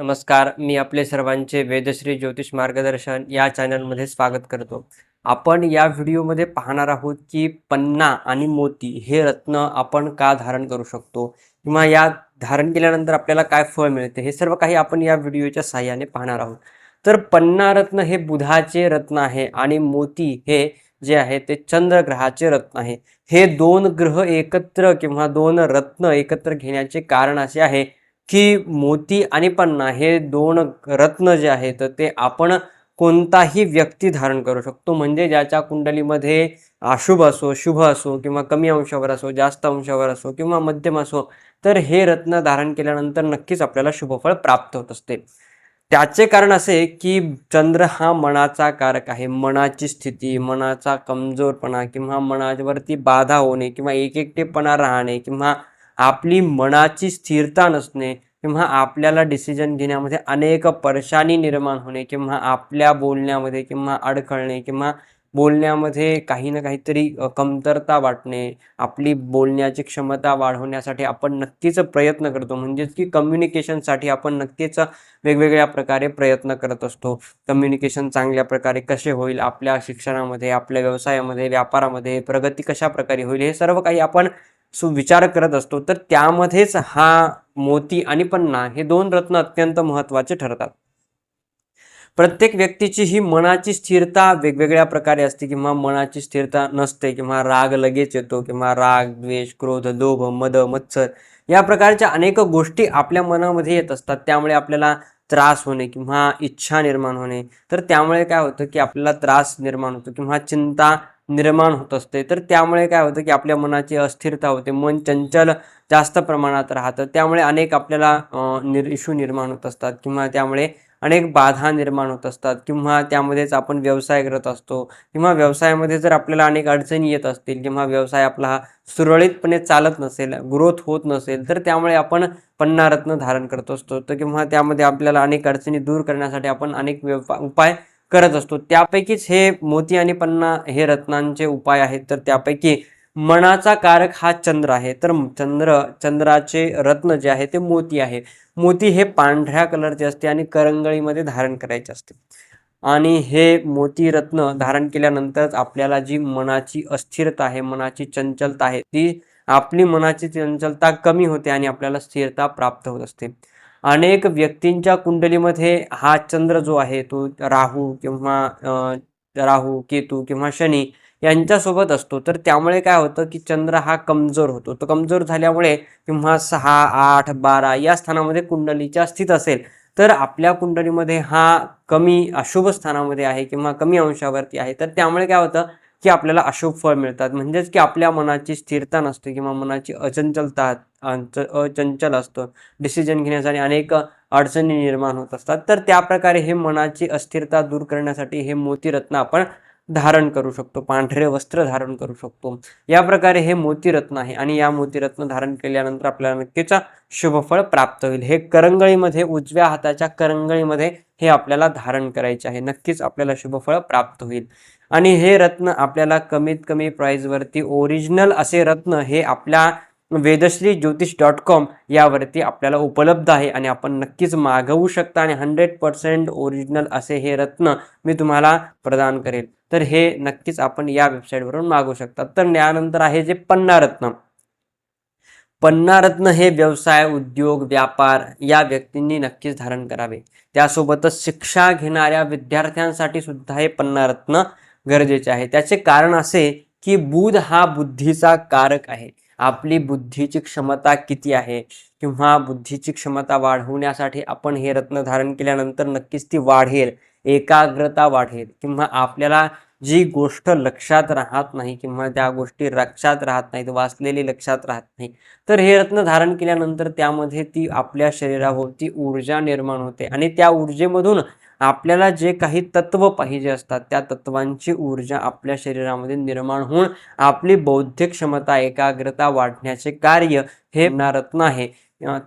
नमस्कार मी आपले सर्वांचे वेदश्री ज्योतिष मार्गदर्शन या चॅनलमध्ये स्वागत करतो. आपण या व्हिडिओमध्ये पाहणार आहोत की पन्ना आणि मोती हे रत्न आपण का धारण करू शकतो? किंवा या धारण केल्यानंतर आपल्याला काय फळ मिळते? हे सर्व काही आपण या व्हिडिओच्या सहाय्याने पाहणार आहोत. तर पन्ना रत्न हे बुधाचे रत्न आहे आणि मोती हे जे आहे ते चंद्रग्रहाचे रत्न आहे. हे दोन ग्रह एकत्र किंवा दोन रत्न एकत्र घेण्याचे कारण असे आहे की मोती आणि पन्ना हे दोन रत्न जे आहेत ते आपण कोणताही व्यक्ती धारण करू शकतो. म्हणजे ज्याच्या कुंडलीमध्ये अशुभ असो शुभ असो किंवा कमी अंशावर असो जास्त अंशावर असो किंवा मध्यम असो तर हे रत्न धारण केल्यानंतर नक्कीच आपल्याला शुभफळ प्राप्त होत असते. त्याचे कारण असे की चंद्र हा मनाचा कारक आहे. मनाची स्थिती मनाचा कमजोरपणा किंवा मनावरती बाधा होणे किंवा एक एकटेपणा राहणे किंवा आपली मनाची स्थिरता नसणे किंवा आपल्याला डिसिजन घेण्यामध्ये अनेक परेशानी निर्माण होणे किंवा आपल्या बोलण्यामध्ये किंवा अडखळणे किंवा बोलण्यामध्ये काही ना काहीतरी कमतरता वाटणे आपली बोलण्याची क्षमता वाढवण्यासाठी आपण नक्कीच प्रयत्न करतो. म्हणजेच की कम्युनिकेशनसाठी आपण नक्कीच वेगवेगळ्या प्रकारे प्रयत्न करत असतो. कम्युनिकेशन चांगल्या प्रकारे कसे होईल आपल्या शिक्षणामध्ये आपल्या व्यवसायामध्ये व्यापारामध्ये प्रगती कशा प्रकारे होईल हे सर्व काही आपण सुविचार करत असतो तर त्यामध्येच हा मोती आणि पन्ना हे दोन रत्न अत्यंत महत्त्वाचे ठरतात. प्रत्येक व्यक्तीची ही मनाची स्थिरता वेगवेगळ्या प्रकारे असते किंवा मनाची स्थिरता नसते किंवा राग लगेच येतो किंवा राग द्वेष क्रोध लोभ मद मत्सर या प्रकारच्या अनेक गोष्टी आपल्या मनामध्ये येत असतात. त्यामुळे आपल्याला त्रास होणे किंवा इच्छा निर्माण होणे तर त्यामुळे काय होतं की आपल्याला त्रास निर्माण होतो किंवा चिंता निर्माण होत असते. तर त्यामुळे काय होतं की आपल्या मनाची अस्थिरता होते मन चंचल जास्त प्रमाणात राहतं. त्यामुळे अनेक आपल्याला निर इशू निर्माण होत असतात किंवा त्यामुळे अनेक बाधा निर्माण होत असतात किंवा त्यामध्येच आपण व्यवसाय करत असतो किंवा व्यवसायामध्ये जर आपल्याला अनेक अडचणी येत असतील किंवा व्यवसाय आपला हा सुरळीतपणे चालत नसेल ग्रोथ होत नसेल तर त्यामुळे आपण पन्नारत्न धारण करत असतो. तर किंवा त्यामध्ये आपल्याला अनेक अडचणी दूर करण्यासाठी आपण अनेक व्यवपा उपाय करत असतो. त्यापैकीच हे मोती आणि पन्ना हे रत्नांचे उपाय आहेत. तर त्यापैकी मनाचा कारक हा चंद्र आहे. तर चंद्र चंद्राचे रत्न जे आहे ते मोती आहे. मोती हे पांढऱ्या कलरचे असते आणि करंगळीमध्ये धारण करायचे असते. आणि हे मोती रत्न धारण केल्यानंतरच आपल्याला जी मनाची अस्थिरता आहे मनाची चंचलता आहे ती आपली मनाची चंचलता कमी होते आणि आपल्याला स्थिरता प्राप्त होत असते. अनेक व्यक्तींच्या कुंडलीमध्ये हा चंद्र जो आहे तो राहू किंवा राहू केतू किंवा शनी यांच्यासोबत असतो. तर त्यामुळे काय होतं की चंद्र हा कमजोर होतो. तो कमजोर झाल्यामुळे किंवा सहा आठ बारा या स्थानामध्ये कुंडलीच्या स्थित असेल तर आपल्या कुंडलीमध्ये हा कमी अशुभ स्थानामध्ये आहे किंवा कमी अंशावरती आहे. तर त्यामुळे काय होतं की आपल्याला अशुभ फळ मिळतात. म्हणजेच की आपल्या मनाची स्थिरता नसते किंवा मनाची अचंचलता अचंचल असतो. डिसिजन घेण्यासाठी अनेक अडचणी निर्माण होत असतात. तर त्या प्रकारे हे मनाची अस्थिरता दूर करण्यासाठी हे मोतीरत्न आपण धारण करू शकतो पांढरे वस्त्र धारण करू शकतो. या प्रकारे हे मोतीरत्न आहे आणि या मोतीरत्न धारण केल्यानंतर आपल्याला नक्कीच शुभफळ प्राप्त होईल. हे करंगळीमध्ये उजव्या हाताच्या करंगळीमध्ये हे आपल्याला धारण करायचे आहे. नक्कीच आपल्याला शुभफळ प्राप्त होईल. आणि हे रत्न आपल्याला कमीत कमी प्राईजवरती ओरिजिनल असे रत्न हे आपल्या वेदश्री ज्योतिष डॉट कॉम यावरती आपल्याला उपलब्ध आहे आणि आपण नक्कीच मागवू शकता आणि हंड्रेड पर्सेंट ओरिजिनल असे हे रत्न मी तुम्हाला प्रदान करेल. तर हे नक्कीच आपण या वेबसाईटवरून मागवू शकता. तर यानंतर आहे जे पन्नारत्न पन्नारत्न पन्ना रत्न हे व्यवसाय उद्योग व्यापार या व्यक्तींनी नक्कीच धारण करावे. त्यासोबतच शिक्षा घेणाऱ्या विद्यार्थ्यांसाठी सुद्धा हे पन्ना रत्न गरजेचे आहे. त्याचे कारण असे की बुध हा बुद्धीचा कारक आहे. आपली बुद्धीची क्षमता किती आहे किंवा बुद्धीची क्षमता वाढवण्यासाठी आपण हे रत्न धारण केल्यानंतर नक्कीच ती वाढेल एकाग्रता वाढेल किंवा आपल्याला जी गोष्ट लक्षात राहत नाही किंवा त्या गोष्टी लक्षात राहत नाहीत वाचलेली लक्षात राहत नाही तर हे रत्न धारण केल्यानंतर त्यामध्ये ती आपल्या शरीराभोवती ऊर्जा निर्माण होते आणि त्या ऊर्जेमधून आपल्याला जे काही तत्व पाहिजे असतात त्या तत्वांची ऊर्जा आपल्या शरीरामध्ये निर्माण होऊन आपली बौद्धिक क्षमता एकाग्रता वाढण्याचे कार्य हे रत्न आहे.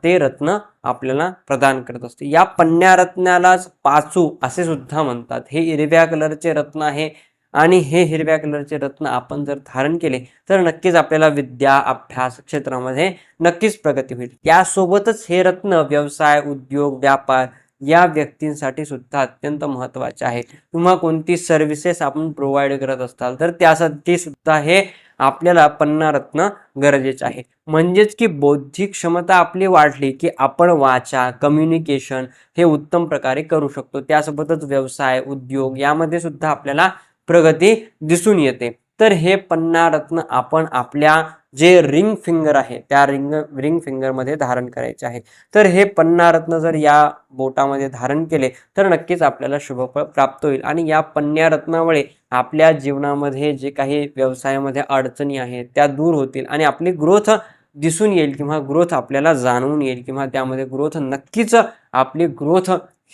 ते रत्न आपल्याला प्रदान करत असते. या पन्न्या रत्नालाच पाचू असे सुद्धा म्हणतात. हे हिरव्या कलरचे रत्न आहे आणि हे हिरव्या कलरचे रत्न आपण जर धारण केले तर नक्कीच आपल्याला विद्या अभ्यास क्षेत्रामध्ये नक्कीच प्रगती होईल. यासोबतच हे रत्न व्यवसाय उद्योग व्यापार या व्यक्तींसाठी सुद्धा अत्यंत महत्त्वाचे आहे. किंवा कोणती सर्व्हिसेस आपण प्रोव्हाइड करत असाल तर त्यासाठी सुद्धा हे आपल्याला पन्नारत्न गरजेचं आहे. म्हणजेच की बौद्धिक क्षमता आपली वाढली की आपण वाचा कम्युनिकेशन हे उत्तम प्रकारे करू शकतो. त्यासोबतच व्यवसाय उद्योग यामध्ये सुद्धा आपल्याला प्रगती दिसून येते. तर हे पन्ना रत्न आपण आपल्या जे रिंग फिंगर आहे त्या रिंग रिंग फिंगरमध्ये धारण करायचे आहे. तर हे पन्नारत्न जर या बोटामध्ये धारण केले तर नक्कीच आपल्याला शुभफळ प्राप्त होईल. आणि या पन्न्यारत्नामुळे आपल्या जीवनामध्ये जे काही व्यवसायामध्ये अडचणी आहेत त्या दूर होतील आणि आपली ग्रोथ दिसून येईल किंवा ग्रोथ आपल्याला जाणवून येईल किंवा त्यामध्ये ग्रोथ नक्कीच आपली ग्रोथ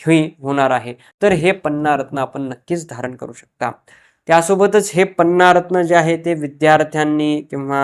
ही होणार आहे. तर हे पन्ना रत्न आपण नक्कीच धारण करू शकता. त्यासोबतच हे पन्नारत्न जे आहे ते विद्यार्थ्यांनी किंवा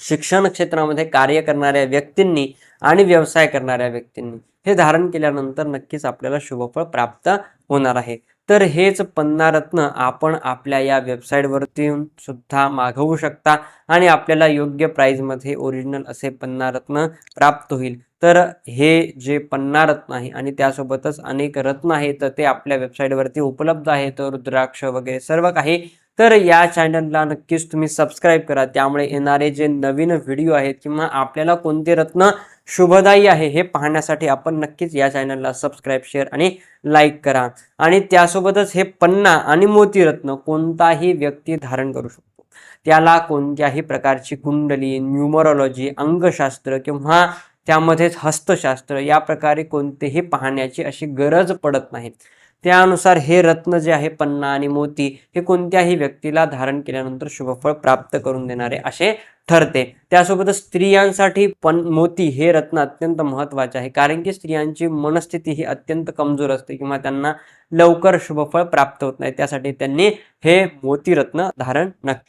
शिक्षण क्षेत्रामध्ये कार्य करणाऱ्या व्यक्तींनी आणि व्यवसाय करणाऱ्या व्यक्तींनी हे धारण केल्यानंतर नक्कीच आपल्याला शुभफळ प्राप्त होणार आहे. तर हेच पन्नारत्न आपण आपल्या या वेबसाईटवरती सुद्धा मागवू शकता आणि आपल्याला योग्य प्राईजमध्ये ओरिजिनल असे पन्नारत्न प्राप्त होईल. तर हे जे पन्नारत्न आहे आणि त्यासोबतच अनेक रत्न आहेत तर ते आपल्या वेबसाईटवरती उपलब्ध आहेत. रुद्राक्ष वगैरे सर्व काही तर या चॅनलला नक्कीच तुम्ही सबस्क्राईब करा. त्यामुळे येणारे जे नवीन व्हिडिओ आहेत किंवा आपल्याला कोणते रत्न शुभदायी आहे हे पाहण्यासाठी आपण नक्कीच या चॅनलला सबस्क्राईब शेअर आणि लाईक करा. आणि त्यासोबतच हे पन्ना आणि मोतीरत्न कोणताही व्यक्ती धारण करू शकतो. त्याला कोणत्याही प्रकारची कुंडली न्यूमरोलॉजी अंगशास्त्र किंवा त्यामध्येच हस्तशास्त्र या प्रकारे कोणतेही पाहण्याची अशी गरज पडत नाही. त्यानुसार हे रत्न जे आहे पन्ना आणि मोती हे कोणत्याही व्यक्तीला धारण केल्यानंतर शुभफळ प्राप्त करून देणारे असे ठरते. त्यासोबतच स्त्रियांसाठी पण मोती हे रत्न अत्यंत महत्त्वाचे आहे. कारण की स्त्रियांची मनस्थिती ही अत्यंत कमजोर असते किंवा त्यांना लवकर शुभफळ प्राप्त होत नाही. त्यासाठी त्यांनी हे मोती रत्न धारण नक्की